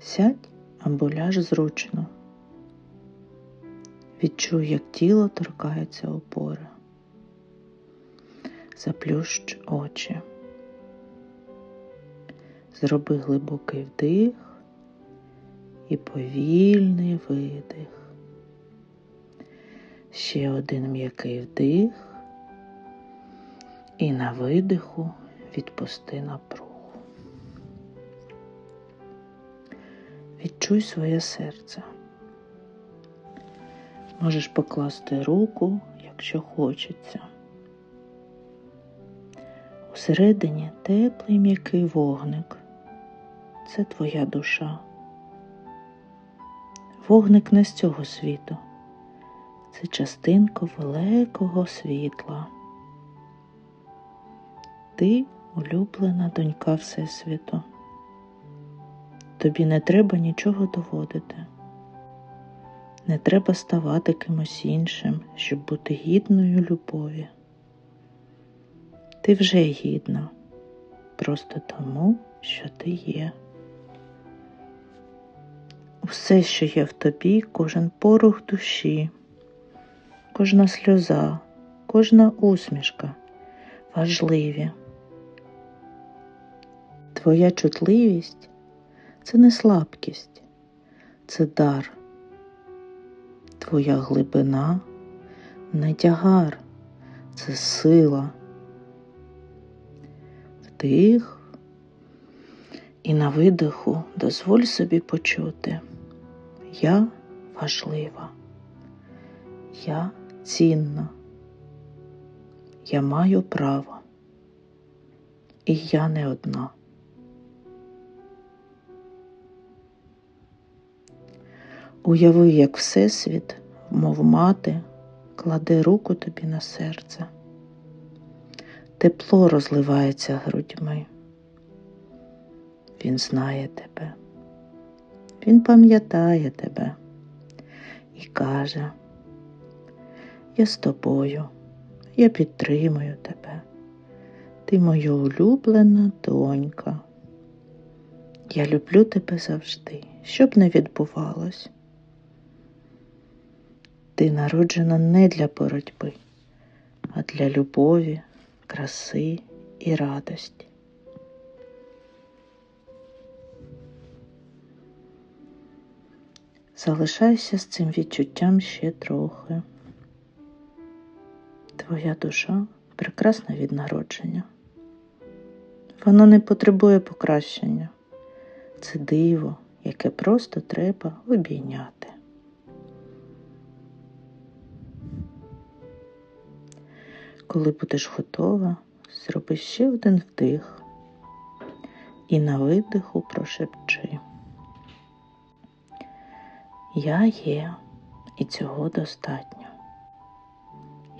Сядь або ляж зручно. Відчуй, як тіло торкається опори. Заплющ очі. Зроби глибокий вдих і повільний видих. Ще один м'який вдих і на видиху відпусти напругу. Відчуй своє серце. Можеш покласти руку, якщо хочеться. Усередині теплий м'який вогник. Це твоя душа. Вогник не з цього світу. Це частинка великого світла. Ти улюблена донька Всесвіту. Тобі не треба нічого доводити. Не треба ставати кимось іншим, щоб бути гідною любові. Ти вже гідна, просто тому, що ти є. Усе, що є в тобі, кожен порух душі, кожна сльоза, кожна усмішка важливі. Твоя чутливість це не слабкість, це дар. Твоя глибина не тягар, це сила. Вдих і на видиху дозволь собі почути. Я важлива, я цінна, я маю право, і я не одна. Уяви, як Всесвіт, мов мати, кладе руку тобі на серце. Тепло розливається грудьми. Він знає тебе, він пам'ятає тебе і каже, я з тобою, я підтримую тебе. Ти моя улюблена донька. Я люблю тебе завжди, щоб не відбувалось. Ти народжена не для боротьби, а для любові, краси і радості. Залишайся з цим відчуттям ще трохи. Твоя душа прекрасна від народження. Воно не потребує покращення. Це диво, яке просто треба обійняти. Коли будеш готова, зроби ще один вдих і на видиху прошепчи. Я є, і цього достатньо.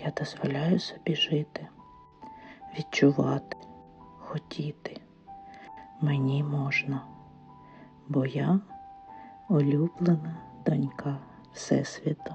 Я дозволяю собі жити, відчувати, хотіти. Мені можна, бо я улюблена донька Всесвіту.